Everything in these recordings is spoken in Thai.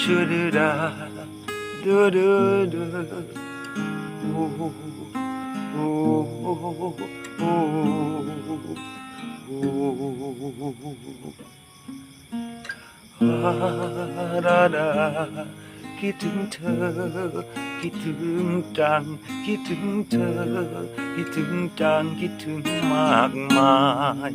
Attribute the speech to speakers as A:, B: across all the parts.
A: ชูดูดาดูดูดูโอ้โหโอ้โหโอ้ดาดาคิดถึงเธอ คิดถึงจัง คิดถึงเธอ คิดถึงจัง คิดถึงมากมาย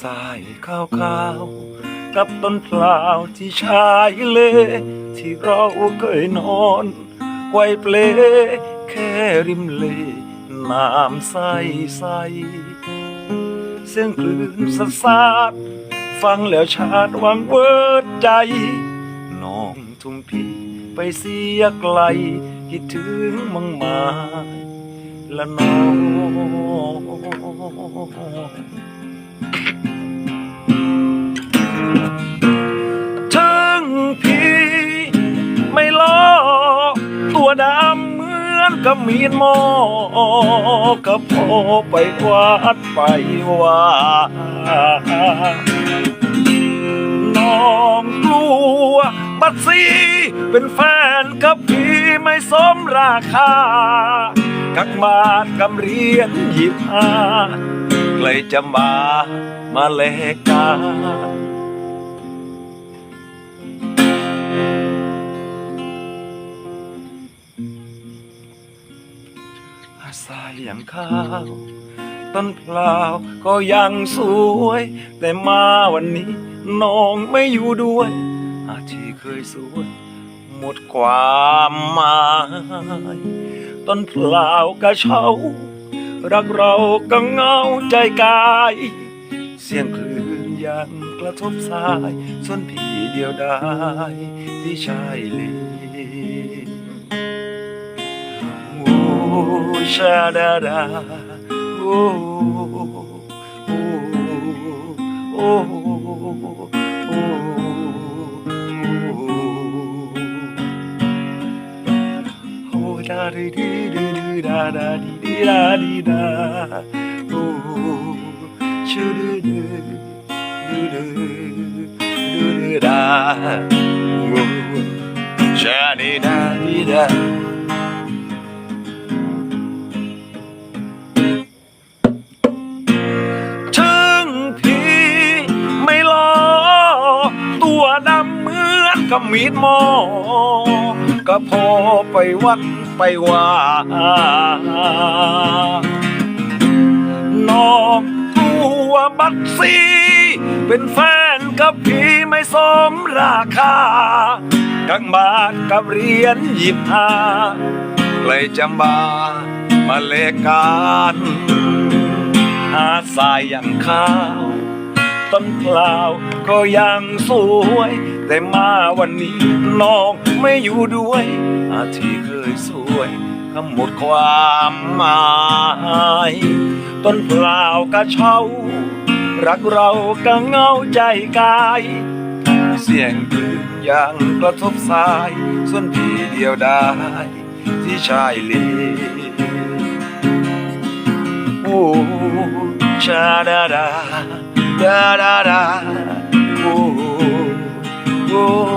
A: สายขาวขาวๆ กับต้นเปล่าที่ชายเล ที่เราเคยนอนไกวเปล แค่ริมเลน้ำใสใสเสียงคลื่นสะสาดฟังแล้วชาดหวังเวิดใจ น้องทุ่มพี่ไปเสียไกล คิดถึงมังมาละน้อง ถึงพี่ไม่ล้อตัวดำเหมือนกับมีดหมอก็พอไปวาดไปว่าน้องกลัวบัดซีเป็นแฟนกับพี่ไม่สมราคากักบาทกำเรียนหยิบหา ใกล้จะมามาแลกกันอาสายอย่างข้าวต้นเปล่าก็ยังสวย แต่มาวันนี้น้องไม่อยู่ด้วยอาที่เคยสวย หมดความหมายต้นเปล่ากระเช้า รักเราก็เหงาใจกาย เสียงคลื่นยังกระทบสายส่วนพี่เดียวดายที่ชายเลโอ้ชาดาดาโอ้โอ้โอ้ อ้ดาดีดีดีดีดาดาดีดีดาดีดาโอ้ชูดูดูดู มีดหมอก็พอไปวัดไปว่าน้องตัวบัตรซีเป็นแฟนกับพี่ไม่สมราคา กังบาทกับเหรียญหยิบหาเลยจะมามาเลกกันหาทรายอย่างข้าว ต้นเปล่าก็ยังสวย แต่มาวันนี้น้องไม่อยู่ด้วยอาที่เคยสวยก็หมดความหมาย ต้นเปล่ากระเช้า รักเราก็เหงาใจกาย เสียงคลื่นยังกระทบสาย ส่วนพี่เดียวได้ที่ชายเลโอ้ชาดาดาดาดาดา yo.